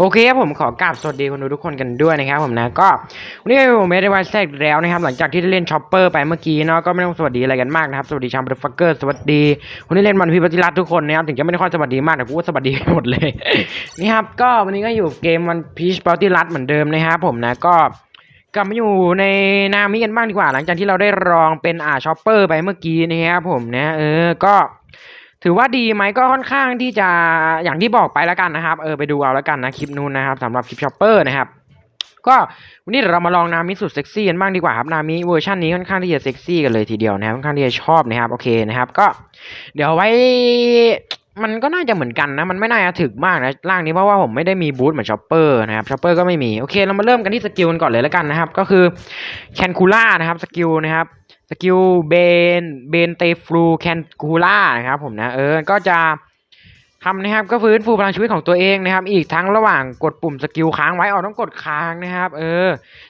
โอเคครับผมขอกราบสวัสดีคนดูทุกคนกันด้วยนะครับผมนะก็วันนี้ผมไม่ได้วันแทรกแล้วนะครับ หลังจากที่ได้เล่นช็อปเปอร์ไปเมื่อกี้เนาะก็ไม่ต้องสวัสดีอะไรกันมากนะครับสวัสดีชาวบัตฟักเกอร์สวัสดีคนที่เล่นมันพีปฏิรัตทุกคนนะครับถึงจะไม่ได้ค่อยสวัสดีมากแต่กูก็สวัสดีหมดเลยนี่ครับก็วันนี้ก็อยู่เกมมันพีชปฏิรัตเหมือนเดิมนะครับผมนะก็กลับมาอยู่ในนามิกันบ้างดีกว่า หลังจากที่เราได้ลองเป็นอ่าช็อปเปอร์ไปเมื่อกี้นะครับผมนะเออก็ ถือว่าดีไหมก็ค่อนข้างที่จะอย่างที่บอกไปแล้วกันนะครับ เออไปดูเอาแล้วกันนะคลิปนู้นนะครับสำหรับคลิปช็อปเปอร์นะครับก็วันนี้เดี๋ยวเรามาลองนามิสุดเซ็กซี่กันบ้างดีกว่าครับนามิเวอร์ชันนี้ค่อนข้างที่จะเซ็กซี่กันเลยทีเดียวนะครับค่อนข้างที่จะชอบนะครับโอเคนะครับก็เดี๋ยวไว้มันก็น่าจะเหมือนกันนะ มันไม่น่าจะถึกมากนะร่างนี้เพราะว่าผมไม่ได้มีบูทเหมือนช็อปเปอร์นะครับช็อปเปอร์ก็ไม่มีโอเคเรามาเริ่มกันที่สกิลกันก่อนเลยแล้วกันนะครับ ก็คือแคนคูล่านะครับสกิลนะครับ สกิลเบนเบนเตฟลูแคนคูล่านะครับผมนะเออก็จะทำนะครับก็ฟื้นฟูพลังชีวิตของตัวเองนะครับ อีกทั้งระหว่างกดปุ่มสกิลค้างไว้เอาต้องกดค้างนะครับ เออ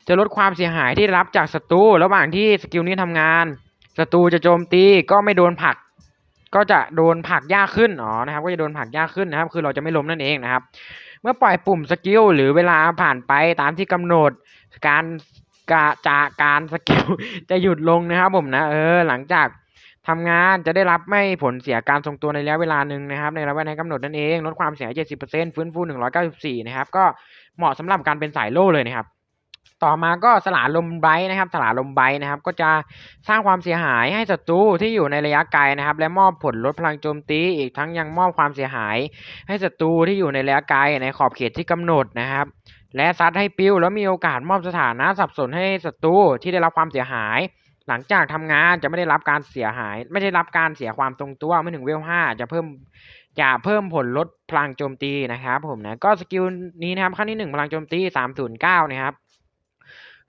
จะลดความเสียหายที่รับจากศัตรูระหว่างที่สกิลนี้ทำงานศัตรูจะโจมตีก็ไม่โดนผลัก ก็จะโดนผลักยากขึ้นอ๋อนะครับ ก็จะโดนผลักยากขึ้นนะครับ คือเราจะไม่ล้มนั่นเองนะครับ เมื่อปล่อยปุ่มสกิลหรือเวลาผ่านไปตามที่กำหนดการ กะจากการสกิลจะหยุดลงนะครับผมนะ เออ หลังจากทำงานจะได้รับไม่ผลเสียการทรงตัวในระยะเวลาหนึ่งนะครับ ในระยะเวลากำหนดนั่นเองลดความเสียหาย70%ฟื้นฟู 194 นะครับ ก็เหมาะสำหรับการเป็นสายโล่เลยนะครับ ต่อมาก็สลาลมไบส์นะครับ สลาลมไบส์นะครับ ก็จะสร้างความเสียหายให้ศัตรูที่อยู่ในระยะไกลนะครับ และมอบผลลดพลังโจมตีอีกทั้งยังมอบความเสียหาย ให้ศัตรูที่อยู่ในระยะไกลในขอบเขตที่กำหนดนะครับ และซัดให้ปิ้วแล้วมีโอกาสมอบสถานะสับสนให้ศัตรูที่ได้รับความเสียหาย หลังจากทำงานจะไม่ได้รับการเสียหาย ไม่ได้รับการเสียความทรงตัวเมื่อถึงเวลห้าจะเพิ่มจะเพิ่มผลลดพลังโจมตีนะครับผมนะก็สกิลนี้นะครับขั้นที่หนึ่งพลังโจมตีสามศูนย์เก้านะครับ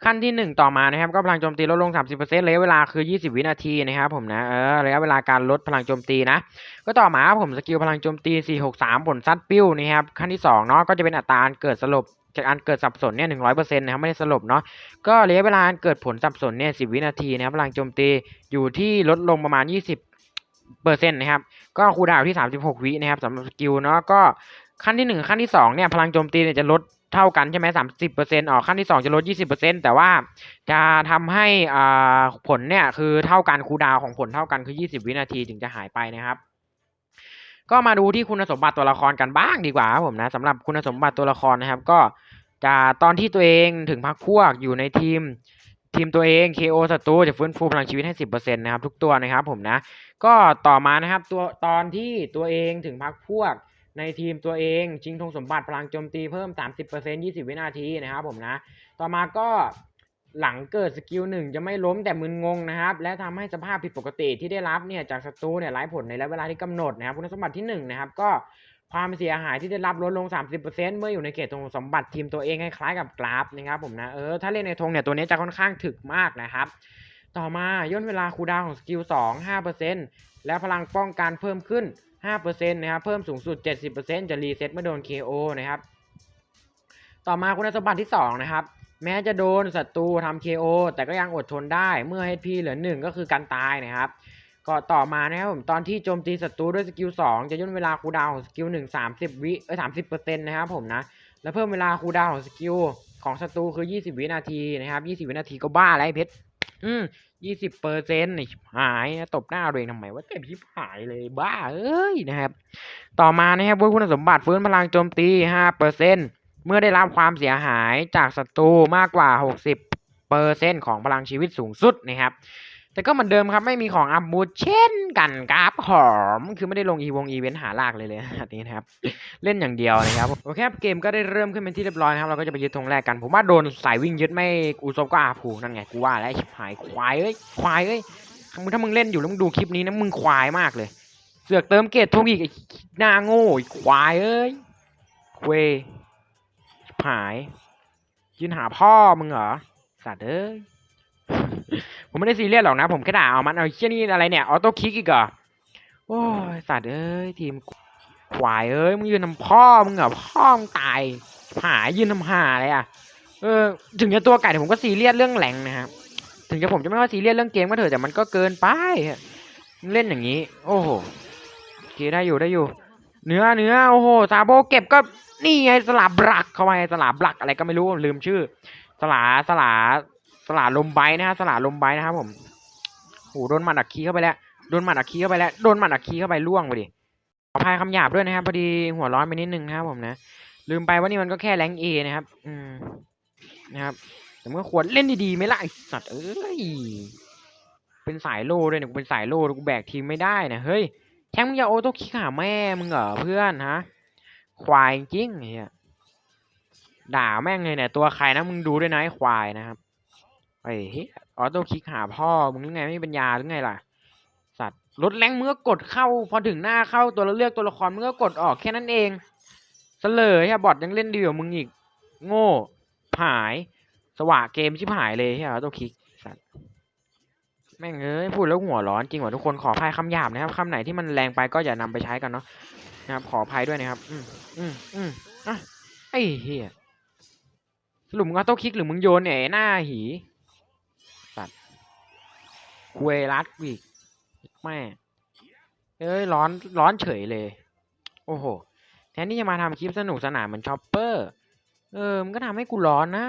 ขั้นที่หนึ่งต่อมานะครับก็พลังโจมตีลดลง 30%ระยะเวลาคือ 20 วินาทีนะครับผมนะเออระยะเวลาการลดพลังโจมตีนะ ก็ต่อมาผมสกิลพลังโจมตี 463 ผลซัดปิ้วนะครับขั้นที่2เนาะก็จะเป็นอัตราเกิดสลบจากการเกิดสับสนเนี่ย100%นะครับไม่ได้สลบเนาะก็ระยะเวลาการเกิดผลสับสนเนี่ย10วินาทีนะครับพลังโจมตีอยู่ที่ลดลงประมาณ20เปอร์เซ็นต์นะครับก็คูดาวที่36วินะครับสำหรับสกิลเนาะก็ขั้นที่หนึ่งขั้นที่สองเนี่ยพลังโจมตีเนี่ยจะลด เท่ากันใช่ไหมสามสิบเปอร์เซ็นต์อ๋อขั้นที่สองจะลดยี่สิบเปอร์เซ็นต์แต่ว่าจะทำให้อ่าผลเนี่ยคือเท่ากันคูดาวของผลเท่ากันคือยี่สิบวินาทีถึงจะหายไปนะครับ ก็มาดูที่คุณสมบัติตัวละครกันบ้างดีกว่าผมนะสำหรับคุณสมบัติตัวละครนะครับ ก็จะตอนที่ตัวเองถึงพักพวกอยู่ในทีมทีมตัวเอง KO ศัตรูจะฟื้นฟูพลังชีวิตให้สิบเปอร์เซ็นต์นะครับ ทุกตัวนะครับผมนะ ก็ต่อมานะครับตัวตอนที่ตัวเองถึงพักพวก ในทีมตัวเองชิงธงสมบัติพลังโจมตีเพิ่ม 30% 20 วินาทีนะครับผมนะ ต่อมาก็หลังเกิดสกิลหนึ่งจะไม่ล้มแต่มึนงงนะครับ และทำให้สภาพผิดปกติที่ได้รับเนี่ยจากศัตรูเนี่ยไร้ผลในระยะเวลาที่กำหนดนะครับคุณสมบัติที่หนึ่งนะครับก็ความเสียหายที่ได้รับลดลง 30%เมื่ออยู่ในเขตธงสมบัติทีมตัวเองคล้ายๆกับกราฟนะครับผมนะเออถ้าเล่นในธงเนี่ยตัวนี้จะค่อนข้างถึกมากนะครับ ต่อมาย่นเวลาคูดาวของสกิล2 5%และพลังป้องกันเพิ่มขึ้น 5%นะครับ เพิ่มสูงสุด 70%จะรีเซ็ตเมื่อโดน KO นะครับ ต่อมาคุณสมบัติที่ 2 นะครับ แม้จะโดนศัตรูทำ KO แต่ก็ยังอดทนได้เมื่อ HP เหลือ 1 ก็คือการตายนะครับก็ต่อมานะครับผมตอนที่โจมตีศัตรูด้วยสกิล2จะย่นเวลาคูดาวน์ของสกิล1 30 วิเอ้ย30%นะครับผมนะ แล้วเพิ่มเวลาคูดาวของสกิลของศัตรูคือ 20 วินาทีนะครับ 20 วินาทีก็บ้าแล้วไอ้เพชรอืม ยี่สิบเปอร์เซ็นต์หายนะตบหน้าตัวเองทำไมว่าเจ็บชิบหายเลยบ้าเอ้ยนะครับ ต่อมานะครับวุฒิคุณสมบัติฟื้นพลังโจมตีห้าเปอร์เซ็นต์เมื่อได้รับความเสียหายจากศัตรูมากกว่าหกสิบเปอร์เซ็นของพลังชีวิตสูงสุดนะครับ แต่ก็เหมือนเดิมครับไม่มีของอัพบูทเช่นกันครับหอม คือไม่ได้ลงอีวงอีเวนต์หาลากเลยเลยนี้นะครับ เล่นอย่างเดียวนะครับโอเคครับเกมก็ได้เริ่มขึ้นเป็นที่เรียบร้อยนะครับเราก็จะไปยึดธงแรกกัน ผมว่าโดนสายวิ่งยึดไม่อูซบก็อาผูนั่นไงกูว่าแล้วไอ้ชิบหายควายเอ้ยควายเอ้ยมึงถ้ามึงเล่นอยู่แล้วมึงดูคลิปนี้นะมึงควายมากเลย เสือกเติมเกตทงอีกหน้าโง่ควายเอ้ยเควหายยืนหาพ่อมึงเหรอสัตว์เอ้ย ผมไม่ได้ซีเรียสหรอกนะ ผมแค่ด่าเอามันเอาเชี่ยนี่อะไรเนี่ย ออโต้คิกอีกเหรอ โอ้ยสัตว์เอ้ยทีมควายเอ้ยมึงยืนทำพ่อมึงเหรอพ่อมึงตายหายยืนทำหาเลยอะเออถึงจะตัวไก่แต่ผมก็ซีเรียสเรื่องแหลงนะครับถึงจะผมจะไม่ค่อยซีเรียสเรื่องเกมก็เถอะแต่มันก็เกินไปเล่นอย่างนี้ โอ้โหเคได้อยู่ได้อยู่ เนื้อเนื้อโอ้โหซาโบเก็บก็นี่ไงสลาบลักเข้าไปสลาบลักอะไรก็ไม่รู้ลืมชื่อ สลาสลา สลาลมไบนะฮะสลาลมไบนะครับผมโอ้โหโดนหมัดอักคีเข้าไปแล้วโดนหมัดอักคีเข้าไปแล้วโดนหมัดอักคีเข้าไปล่วงไปดิขออภัยคำหยาบด้วยนะครับพอดีหัวร้อนไปนิดนึงนะครับผมนะลืมไปว่านี่มันก็แค่แรงเอนะครับ อืมนะครับ แต่เมื่อควรเล่นดีๆไม่ละไอสัตว์เอ้ยเป็นสายโล่ด้วยเนี่ยกูเป็นสายโล่กูแบกทีมไม่ได้นะเฮ้ยแทงมึงอย่าโอโต้คิกหาแม่มึงเหรอเพื่อนฮะควายจริงเฮียด่าแม่งเลยเนี่ยตัวใครนะมึงดูด้วยนะไอ้ควายนะครับ ไอ้เฮียออโต้คลิกหาพ่อมึงหรือไงไม่มีปัญญาหรือไงล่ะ สัตว์ลดแรงเมึงก็กดเข้า พอถึงหน้าเข้าตัวเราเลือกตัวละครเมึงก็กดออกแค่นั้นเองเสลยฮะบอทยังเล่นดีกว่ามึงอีก โง่ผาย สว่าเกมชิบหายเลยเฮียออโต้คลิกสัตว์แม่งเอ้ยพูดแล้วหัวร้อนจริงว่ะทุกคนขออภัยคำหยาบนะครับคำไหนที่มันแรงไปก็อย่านำไปใช้กันเนาะนะครับ ขออภัยด้วยนะครับ อืมอืมอืมอะไอ้เหี้ยสรุปมึงเอาโต้คลิกหรือมึงโยนเนี่ยหน้าหี คุยรัดอีกแม่เอ้ยร้อนร้อนเฉยเลย โอ้โห แทนที่จะมาทำคลิปสนุกสนานเหมือนชอปเปอร์ เออ มันก็ทำให้กูร้อนนะ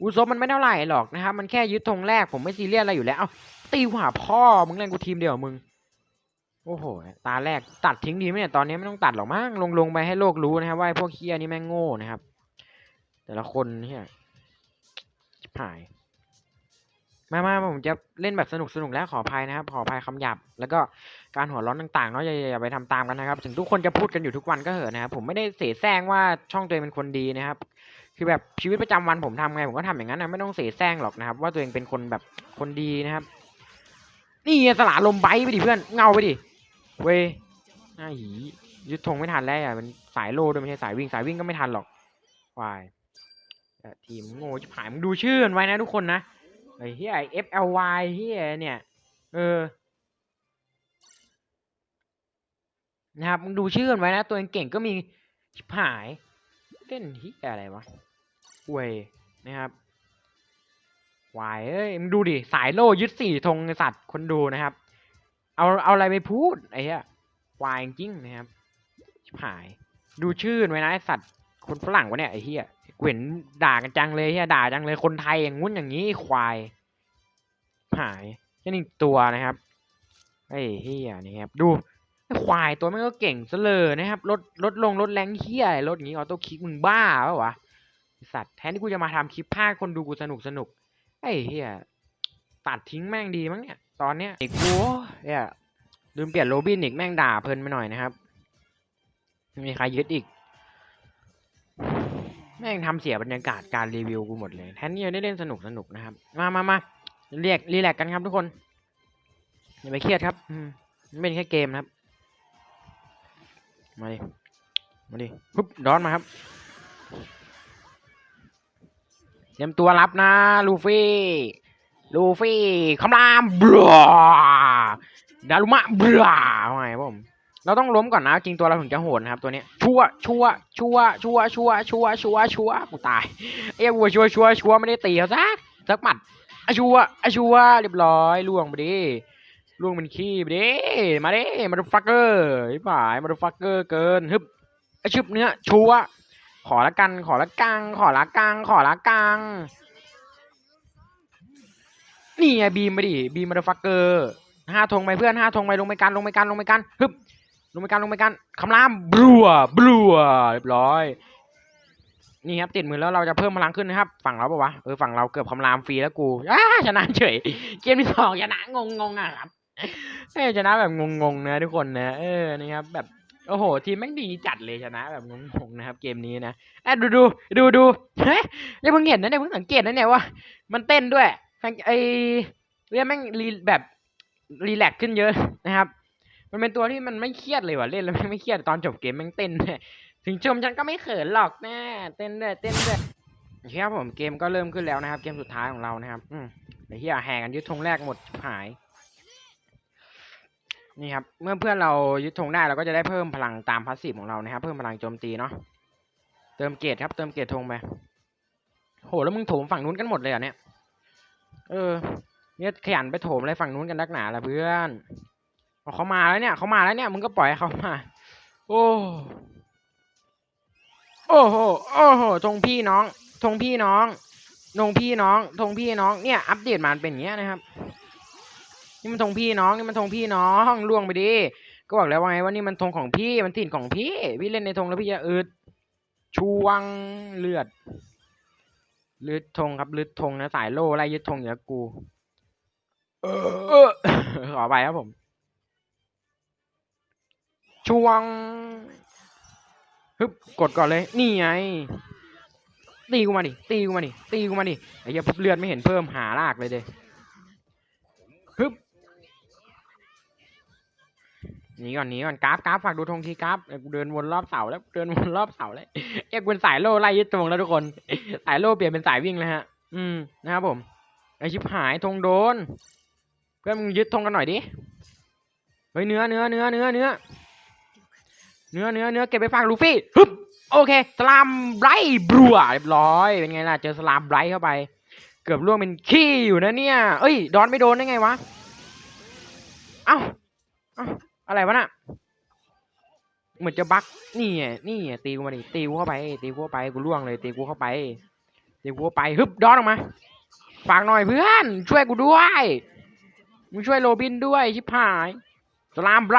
อูซบมันไม่เท่าไหร่หรอกนะครับ มันแค่ยึดธงแรกผมไม่ซีเรียสอะไรอยู่แล้ว เอาตีหัวพ่อ มึงเล่นกูทีมเดียวมึง โอ้โห ตาแรกตัดทิ้งดีไหมเนี่ย ตอนนี้ไม่ต้องตัดหรอกมั้ง ลงลงไปให้โลกรู้นะครับว่าพวกเคียนี่แม่งโง่นะครับ แต่ละคนเนี่ยชิบหาย มามาผมจะเล่นแบบสนุกสนุกแล้วขออภัยนะครับ ขออภัยคำหยาบแล้วก็การหัวร้อนต่างๆเนาะอย่าอย่าไปทำตามกันนะครับ ถึงทุกคนจะพูดกันอยู่ทุกวันก็เหอะนะครับผมไม่ได้เสแสร้งว่าช่องตัวเองเป็นคนดีนะครับ คือแบบชีวิตประจำวันผมทำไงผมก็ทำอย่างนั้นนะไม่ต้องเสแสร้งหรอกนะครับ ว่าตัวเองเป็นคนแบบคนดีนะครับ นี่สละลมไบไปดิเพื่อนเงาไปดิเว้ยน้าหียึดธงไม่ทันแล้วอะมันสายโลด้วยไม่ใช่สายวิ่งสายวิ่งก็ไม่ทันหรอกวายทีมโง่ชิบหายมึงดูชื่อมันไว้นะทุกคนนะ ไอ้เฮีย FLY เฮียเนี่ย เออ นะครับมึงดูชื่อมันไว้นะ ตัวเองเก่งก็มีชิบหาย เล่นเฮียอะไรวะเวยนะครับวายเอ้ยมึงดูดิ สายโล่ยึดสี่ธงสัตว์คนดูนะครับ เอาเอาอะไรไปพูดไอ้เหี้ยวายจริงนะครับชิบหาย ดูชื่อนไว้นะไอ้สัตว์คนฝรั่งวะเนี่ยไอ้เหี้ย เกวนด่ากันจังเลยเหี้ยด่าจังเลยคนไทยอย่างงุ้นอย่างนี้ควาย หายแค่นี้ตัวนะครับไอ้เหี้ยนี่ครับดูควายตัวมันก็เก่งซะเลยนะครับลดลดลงลดแรงเหี้ยลดอย่างนี้ออโต้คลิกมึงบ้าปล่าวะสัตว์แทนที่กูจะมาทำคลิปภาคคนดูกูสนุกสนุกไอ้เหี้ยตัดทิ้งแม่งดีมั้งเนี่ย ตอนเนี้ยไอ้กูเนี่ยลืมเปลี่ยนโรบินอีกแม่งด่าเพลินไปหน่อยนะครับม่มีใครยึดอีก แม่งทำเสียบรรยากาศการรีวิวกูหมดเลยแทนที่จะได้เล่นสนุกสนุกนะครับ มามามาเรียกรีแลกกันครับทุกคน อย่าไปเครียดครับอืมมันเป็นแค่เกมนะครับ มาดิ มาดิปุ๊บดอนมาครับเตรียมตัวรับนะ ลูฟี่ ลูฟี่คำรามบลาดารุมะบลาว่าไงผม เราต้องล้มก่อนนะจริงตัวเราถึงจะโหดนะครับตัวนี้ชัวชัวชัวชัวชัวชัวชัวชัวกูตายเอ้ยวัวชัวชัวชัวไม่ได้ตีเขาซักสักหมัดอชัวอชัวเรียบร้อยล่วงไปดิล่วงเป็นขี้ไปดิมาดิมาดูฟักเกอร์ไอ้ฝ่ายมาดูฟักเกอร์เกินฮึบไอชึบเนื้อชัวขอละกันขอละกังขอละกังขอละกังนี่ไงบีมไปดิบีมมาดูฟักเกอร์ห้าธงไปเพื่อนห้าธงไปลงไปกันลงไปกันลงไปกันฮึบ งไปกันลงไปกันคำรามบลัวบลัวเรียบร้อย นี่ครับติดมือแล้วเราจะเพิ่มพลังขึ้นนะครับ ฝั่งเราปะวะเออฝั่งเราเกือบคำรามฟรีแล้วกูอ้าชนะเฉยเกมที่สองชนะงงงอะครับเอ้ยชนะแบบงงๆนะทุกคนนะเออนี่ครับแบบโอ้โห ทีมแม่งดีจัดเลยชนะแบบงงๆนะครับ เกมนี้นะเอ้ดูดูดูดูเฮ้ยยังเพิ่งเห็นนะเนี่ยเพิ่งสังเกตนะเนี่ยว่า มันเต้นด้วยแฟนไอเรียกแม่งรีแบบรีแลกซ์ขึ้นเยอะนะครับ มันเป็นตัวที่มันไม่เครียดเลยว่ะเล่นแล้วแม่ไม่เครียดตอนจบเกมแม่งเต้นด้วยถึงชมฉันก็ไม่เขินหรอกแน่เต้นด้วยเต้นด้วยเครับผมเกมก็เริ่มขึ้นแล้วนะครับ เกมสุดท้ายของเรานะครับ อืมเดี๋ยวที่แห่กันยึดธงแรกหมดหาย นี่ครับ เมื่อเพื่อนเรายึดธงได้เราก็จะได้เพิ่มพลังตามพาสซีฟของเรานะครับ เพิ่มพลังโจมตีเนาะเติมเกรดครับ เติมเกรดธงไปโหแล้วมึงโถมฝั่งนู้นกันหมดเลยเหรอะเนี่ย เออ เนี่ยขยันไปโถมอะไรฝั่งนู้นกันนักหนาละเพื่อน เขามาแล้วเนี่ยเขามาแล้วเนี่ยมึงก็ปล่อยเขามา โอ้โอ้โหโอ้โหธงพี่น้องธงพี่น้องธงพี่น้องธงพี่น้องเนี่ย อัปเดตมาเป็นอย่างเงี้ยนะครับ นี่มันธงพี่น้องนี่มันธงพี่น้องล่วงไปดิก็บอกแล้วว่าไงว่านี่มันธงของพี่มันถิ่นของพี่ พี่เล่นในธงแล้วพี่จะอึดชวงเลือดลืดธงครับลืดธงนะสายโล่ไล่ยึดธงเหนือกู เออขอไปครับผม ช่วงฮึบกดก่อนเลย นี่ไง ตีกูมาดิ ตีกูมาดิ ตีกูมาดิ ไอ้เหี้ยเลือดไม่เห็นเพิ่มหาลากเลยเด้ฮึบหนีก่อนหนีก่อนกราฟกราฟฝากดูธงทีกราฟเดินวนรอบเสาแล้วเดินวนรอบเสาแล้วเอ้ยกูเป็นสายโล่ไล่ยึดธงแล้วทุกคน สายโล่เปลี่ยนเป็นสายวิ่งเลยฮะ อืมนะครับผม ไอชิบหายธงโดน เพื่อนมึงยึดธงกันหน่อยดิ เฮ้ยเนื้อเนื้อเนื้อเนื้อเนื้อ เนื้อเนื้อเนื้อเก็บไปฝากลูฟี่ฮึบโอเค สลามไบรบลัวเรียบร้อย เป็นไงล่ะ เจอสลามไบรเข้าไป เกือบล่วงเป็นขี้อยู่นะเนี่ย เอ้ย ดอนไม่โดนได้ไงวะ เอ้าเอ้าอะไรวะน่ะ เหมือนจะบั๊กนี่ไงนี่ไงตีกูมาดิ ตีกูเข้าไป ตีกูเข้าไป กูล่วงเลย ตีกูเข้าไป ตีกูเข้าไป ฮึบ ดอนออกมา ฝากหน่อยเพื่อน ช่วยกูด้วย มึงช่วยโรบินด้วย ชิบหาย สลามไบร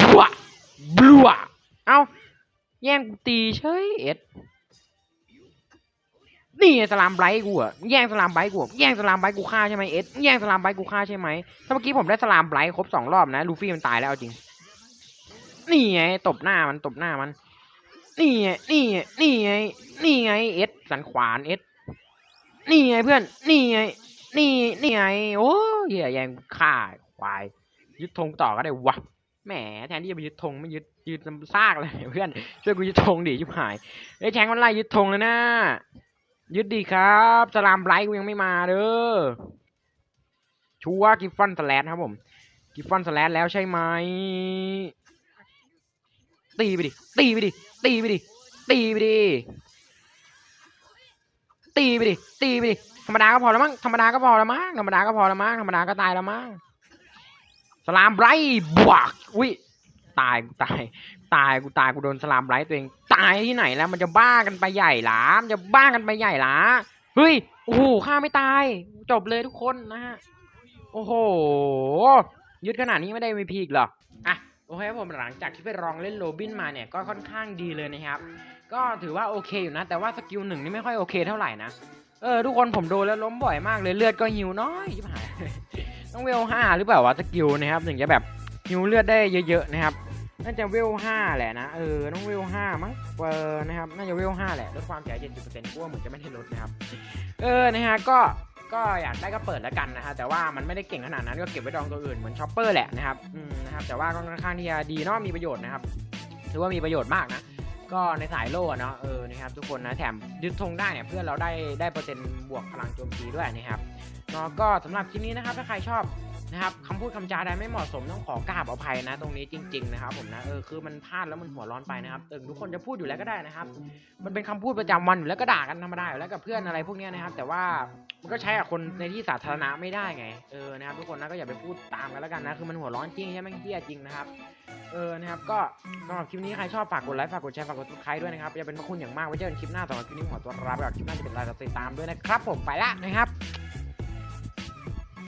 บลัวบลัว เอ้า แย่งกูตีเฉยเอ็ด นี่ไงสลามไบร์กูอะแย่งสลามไบร์กูแย่งสลามไบร์กูฆ่าใช่ไหมเอ็ด แย่งสลามไบร์กูฆ่าใช่ไหมถ้าเมื่อกี้ผมได้สลามไบร์ครบสองรอบนะ ลูฟี่มันตายแล้วเอาจริง นี่ไงตบหน้ามันตบหน้ามัน นี่ไง นี่ไง นี่ไง นี่ไง เอ็ด สันขวานเอ็ด นี่ไงเพื่อน นี่ไง นี่ นี่ไง โอ้ยแย่งฆ่าควาย ยึดธงต่อก็ได้วะ แหมแทนที่จะไปยึดธงไม่ยึดยึดซากเลยเพื่อนช่วยกูยึดธงดิชิบหายไอ้แชงมันไล่ยึดธงแล้วนะยึดดีครับสลามไบรท์กูยังไม่มาเด้อชัวร์กิฟฟอนสแลนครับผมกิฟฟอนสแลนแล้วใช่ไหมตีไปดิตีไปดิตีไปดิตีไปดิตีไปดิตีไปดิธรรมดาก็พอแล้วมั้งธรรมดาก็พอแล้วมั้งธรรมดาก็พอแล้วมั้งธรรมดาก็ตายแล้วมั้ง สลามไรบวกอุ้ยตายกูตาย ตายกูตายกูโดนสลามไรตัวเองตายที่ไหนแล้วมันจะบ้ากันไปใหญ่หลามจะบ้ากันไปใหญ่หลาเฮ้ยโอ้โหฆ่าไม่ตาย จบเลยทุกคนนะฮะโอ้โหยึดขนาดนี้ไม่ได้มีพีกเหรออะโอเคครับผมหลังจากที่ไปลองเล่นโรบินมาเนี่ยก็ค่อนข้างดีเลยนะครับ ก็ถือว่าโอเคอยู่นะ แต่ว่าสกิลหนึ่งนี่ไม่ค่อยโอเคเท่าไหร่นะเออทุกคนผมโดนแล้วล้มบ่อยมากเลยเลือดก็หิวน้อยชิบหาย ต้องเวลห้าหรือเปล่าวะสกิลนะครับถึงจะแบบหิวเลือดได้เยอะๆนะครับน่าจะเวลห้าแหละนะเออต้องเวลห้ามั้งเออนะครับน่าจะเวลห้าแหละลดความเสียเจ็ดสิบเปอร์เซ็นต์กลัวเหมือนจะไม่ได้ลดนะครับเออนะฮะก็ก็อยากได้ก็เปิดแล้วกันนะฮะแต่ว่ามันไม่ได้เก่งขนาดนั้นก็เก็บไว้ดองตัวอื่นเหมือนช็อปเปอร์แหละนะครับอืมนะครับแต่ว่าก็ค่อนข้างที่จะดีเนาะมีประโยชน์นะครับถือว่ามีประโยชน์มากนะก็ในสายโล่เนาะเออนะครับทุกคนนะแถมยึดธงได้เนี่ยเพื่อนเราได้ได้เปอร์เซ็นต์บวกพลังโจมตีด้วยนะครับ เนาะก็สำหรับคลิปนี้นะครับถ้าใครชอบนะครับคำพูดคำจาใดไม่เหมาะสมต้องขอกราบอภัยนะ ตรงนี้จริง ๆ นะครับ ผมนะเออคือมันพลาดแล้วมันหัวร้อนไปนะครับเออทุกคนจะพูดอยู่แล้วก็ได้นะครับ มันเป็นคำพูดประจำวันอยู่แล้วก็ด่ากันธรรมดาอยู่แล้วกับเพื่อนอะไรพวกนี้นะครับ แต่ว่ามันก็ใช้กับคนในที่สาธารณะไม่ได้ไงเออนะครับ ทุกคนนะก็อย่าไปพูดตามกันแล้วกันนะคือมันหัวร้อนจริงใช่ไหมเฮี้ยจริงนะครับเออนะครับก็สำหรับคลิปนี้ใครชอบฝากกดไลค์ฝากกดแชร์ฝากกดติดตามด้วยนะครับจะเป็นพระคุณอย่างมากไว้เจอกันคลิปหน้าสำหรับคลิปนี้ขอตัวลาไปก่อนคลิปหน้าจะเป็นอะไรติดตามด้วยนะครับ ผมไปละนะครับ